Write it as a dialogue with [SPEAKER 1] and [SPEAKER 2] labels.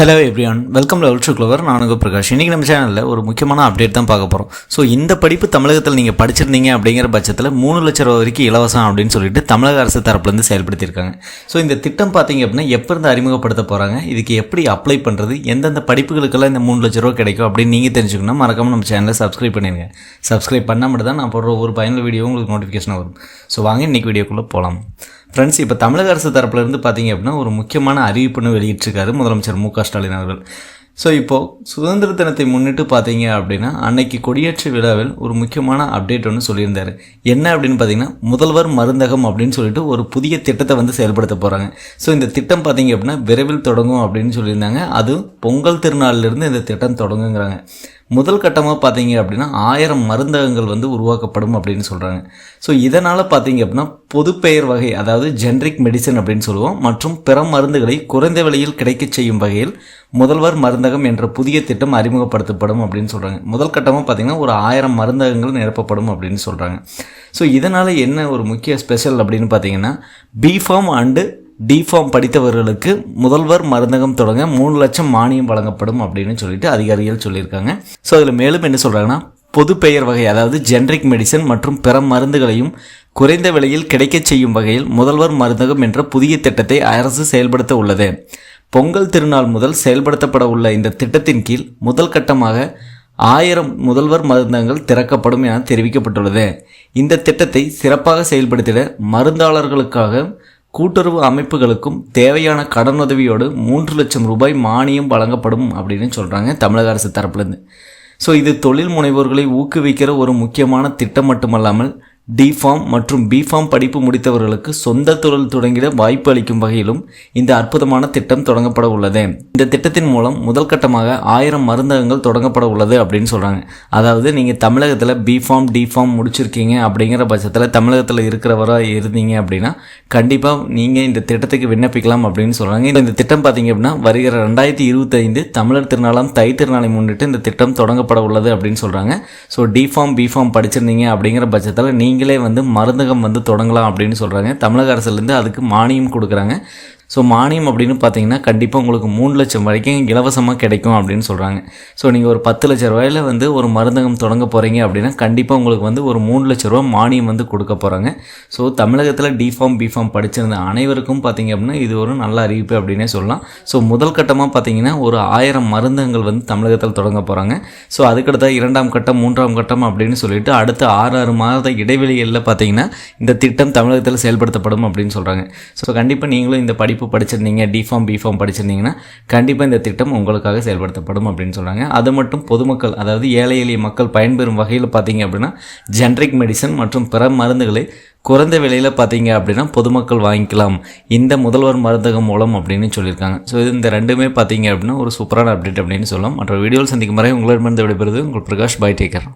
[SPEAKER 1] Hello everyone welcome level to clever நானுங்க பிரகாஷ். இன்றைக்கி நம்ம சேனலில் ஒரு முக்கியமான அப்டேட் தான் பார்க்க போகிறோம் ஸோ இந்த படிப்பு தமிழகத்தில் நீங்கள் படிச்சிருந்தீங்க அப்படிங்கிற பட்சத்தில் மூணு லட்ச ரூபா வரைக்கும் இலவசம் அப்படின்னு சொல்லிட்டு தமிழக அரசு தரப்புலேருந்து செயல்படுத்தியிருக்காங்க. ஸோ இந்த திட்டம் பார்த்தீங்க அப்படின்னா எப்போ இருந்து அறிமுகப்படுத்த போகிறாங்க இதுக்கு எப்படி அப்ளை பண்ணுறது எந்தெந்த படிப்புகளுக்கெல்லாம் இந்த மூணு லட்ச ரூபா கிடைக்கும் அப்படின்னு நீங்கள் தெரிஞ்சுக்கணும் மறக்காமல் நம்ம சேனலை சப்ஸ்கிரைப் பண்ணிடுங்க சப்ஸ்கிரைப் பண்ணால் மட்டும் தான் நான் போடுற ஒரு பயனுள்ள வீடியோ உங்களுக்கு நோட்டிஃபிகேஷன் வரும். ஸோ வாங்க இன்றைக்கி வீடியோக்குள்ளே போகலாம் ஃப்ரெண்ட்ஸ் இப்போ தமிழக அரசு தரப்புலேருந்து பார்த்தீங்க அப்படின்னா ஒரு முக்கியமான அறிவிப்புன்னு வெளியிட்டிருக்காரு முதலமைச்சர் மு க ஸ்டாலின் அவர்கள். ஸோ இப்போது சுதந்திர தினத்தை முன்னிட்டு பார்த்தீங்க அப்படின்னா அன்னைக்கு கொடியேற்ற விழாவில் ஒரு முக்கியமான அப்டேட் ஒன்று சொல்லியிருந்தார். என்ன அப்படின்னு பார்த்தீங்கன்னா முதல்வர் மருந்தகம் அப்படின்னு சொல்லிட்டு ஒரு புதிய திட்டத்தை வந்து செயல்படுத்த போகிறாங்க ஸோ இந்த திட்டம் பார்த்தீங்க அப்படின்னா விரைவில் தொடங்கும் அப்படின்னு சொல்லியிருந்தாங்க. அது பொங்கல் திருநாளிலிருந்து இந்த திட்டம் தொடங்குங்கிறாங்க. முதல் கட்டமாக பார்த்தீங்க அப்படின்னா ஆயிரம் மருந்தகங்கள் வந்து உருவாக்கப்படும் அப்படின்னு சொல்கிறாங்க ஸோ இதனால் பார்த்தீங்க அப்படின்னா பொதுப்பெயர் வகை அதாவது ஜென்ரிக் மெடிசன் அப்படின்னு சொல்லுவோம் மற்றும் பிற மருந்துகளை குறைந்த விலையில் கிடைக்கச் செய்யும் வகையில் முதல்வர் மருந்தகம் என்ற புதிய திட்டம் அறிமுகப்படுத்தப்படும் அப்படின்னு சொல்கிறாங்க முதல் கட்டமாக பார்த்தீங்கன்னா ஒரு ஆயிரம் மருந்தகங்கள் நிரப்பப்படும் அப்படின்னு சொல்கிறாங்க ஸோ இதனால் என்ன ஒரு முக்கிய ஸ்பெஷல் அப்படின்னு பார்த்தீங்கன்னா பிஃபார்ம் அண்டு டிஃபார்ம் படித்தவர்களுக்கு முதல்வர் மருந்தகம் தொடங்க மூணு லட்சம் மானியம் வழங்கப்படும் அப்படின்னு சொல்லிட்டு அதிகாரிகள் சொல்லியிருக்காங்க. ஸோ அதில் மேலும் என்ன சொல்கிறாங்கன்னா பொது பெயர் வகை அதாவது ஜென்ரிக் மெடிசன் மற்றும் பிற மருந்துகளையும் குறைந்த விலையில் கிடைக்கச் செய்யும் வகையில் முதல்வர் மருந்தகம் என்ற புதிய திட்டத்தை அரசு செயல்படுத்த உள்ளது. பொங்கல் திருநாள் முதல் செயல்படுத்தப்பட உள்ள இந்த திட்டத்தின் கீழ் முதல் கட்டமாக ஆயிரம் முதல்வர் மருந்தகங்கள் திறக்கப்படும் என தெரிவிக்கப்பட்டுள்ளது. இந்த திட்டத்தை சிறப்பாக செயல்படுத்திட மருந்தாளர்களுக்காக கூட்டுறவு அமைப்புகளுக்கும் தேவையான கடனுதவியோடு மூன்று லட்சம் ரூபாய் மானியம் வழங்கப்படும் அப்படின்னு சொல்கிறாங்க தமிழக அரசு தரப்புலேருந்து ஸோ இது தொழில் முனைவோர்களை ஊக்குவிக்கிற ஒரு முக்கியமான திட்டம் மட்டுமல்லாமல் டிஃபார்ம் மற்றும் பிஃபார்ம் படிப்பு முடித்தவர்களுக்கு சொந்த தொழில் தொடங்கிட வாய்ப்பு அளிக்கும் வகையிலும் இந்த அற்புதமான திட்டம் தொடங்கப்பட உள்ளது. இந்த திட்டத்தின் மூலம் முதல் கட்டமாக ஆயிரம் மருந்தகங்கள் தொடங்கப்பட உள்ளது அப்படின்னு சொல்கிறாங்க அதாவது நீங்கள் தமிழகத்தில் பிஃபார்ம் டிஃபார்ம் முடிச்சிருக்கீங்க அப்படிங்கிற பட்சத்தில் தமிழகத்தில் இருக்கிறவராக இருந்தீங்க அப்படின்னா கண்டிப்பாக நீங்கள் இந்த திட்டத்துக்கு விண்ணப்பிக்கலாம் அப்படின்னு சொல்கிறாங்க இந்த திட்டம் பார்த்தீங்க அப்படின்னா வருகிற ரெண்டாயிரத்தி இருபத்தைந்து தமிழர் திருநாளாம் தை திருநாளை முன்னிட்டு இந்த திட்டம் தொடங்கப்பட உள்ளது அப்படின்னு சொல்கிறாங்க ஸோ டிஃபார்ம் பிஃபார்ம் படிச்சிருந்தீங்க அப்படிங்கிற பட்சத்தில் நீங்கள் வந்து மருந்தகம் வந்து தொடங்கலாம் அப்படின்னு சொல்கிறாங்க தமிழக அரசுலேருந்து அதுக்கு மானியம் கொடுக்குறாங்க. ஸோ மானியம் அப்படின்னு பார்த்தீங்கன்னா கண்டிப்பாக உங்களுக்கு மூணு லட்சம் வரைக்கும் இலவசமாக கிடைக்கும் அப்படின்னு சொல்கிறாங்க ஸோ நீங்கள் ஒரு பத்து லட்ச ரூபாயில் வந்து ஒரு மருந்தகம் தொடங்க போகிறீங்க அப்படின்னா கண்டிப்பாக உங்களுக்கு வந்து ஒரு மூணு லட்ச ரூபா மானியம் வந்து கொடுக்க போகிறாங்க ஸோ தமிழகத்தில் டிஃபார்ம் பிஃபார்ம் படிச்சிருந்த அனைவருக்கும் பார்த்தீங்க அப்படின்னா இது ஒரு நல்ல அறிவிப்பு அப்படின்னே சொல்லலாம். ஸோ முதல் கட்டமாக பார்த்தீங்கன்னா ஒரு ஆயிரம் மருந்தகங்கள் வந்து தமிழகத்தில் தொடங்க போகிறாங்க ஸோ அதுக்கடுத்த இரண்டாம் கட்டம் மூன்றாம் கட்டம் அப்படின்னு சொல்லிட்டு அடுத்த ஆறு ஆறு மாத இடைவெளிகளில் பார்த்தீங்கன்னா இந்த திட்டம் தமிழகத்தில் செயல்படுத்தப்படும் அப்படின்னு சொல்கிறாங்க ஸோ கண்டிப்பாக நீங்களும் இந்த படிப்பு படிச்சிருந்தீங்க டிஃபார்ம் பிஃபார்ம் படிச்சிருந்தீங்கன்னா கண்டிப்பாக இந்த திட்டம் உங்களுக்காக செயல்படுத்தப்படும் அப்படின்னு சொல்கிறாங்க அது மட்டும் பொதுமக்கள் அதாவது ஏழை எளிய மக்கள் பயன்பெறும் வகையில் பார்த்தீங்க அப்படின்னா ஜென்ரிக் மெடிசன் மற்றும் பிற மருந்துகளை குறைந்த விலையில் பார்த்தீங்க அப்படின்னா பொதுமக்கள் வாங்கிக்கலாம். இந்த முதல்வர் மருந்தகம் மூலம் அப்படின்னு சொல்லியிருக்காங்க. ஸோ இது இந்த ரெண்டுமே பார்த்தீங்க அப்படின்னா ஒரு சூப்பரான அப்டேட் அப்படின்னு சொல்லலாம். மற்ற வீடியோவில் சந்திக்கும் வரை உங்களிடமிருந்து விடைபெறுது உங்கள் பிரகாஷ் பை டேக்கர்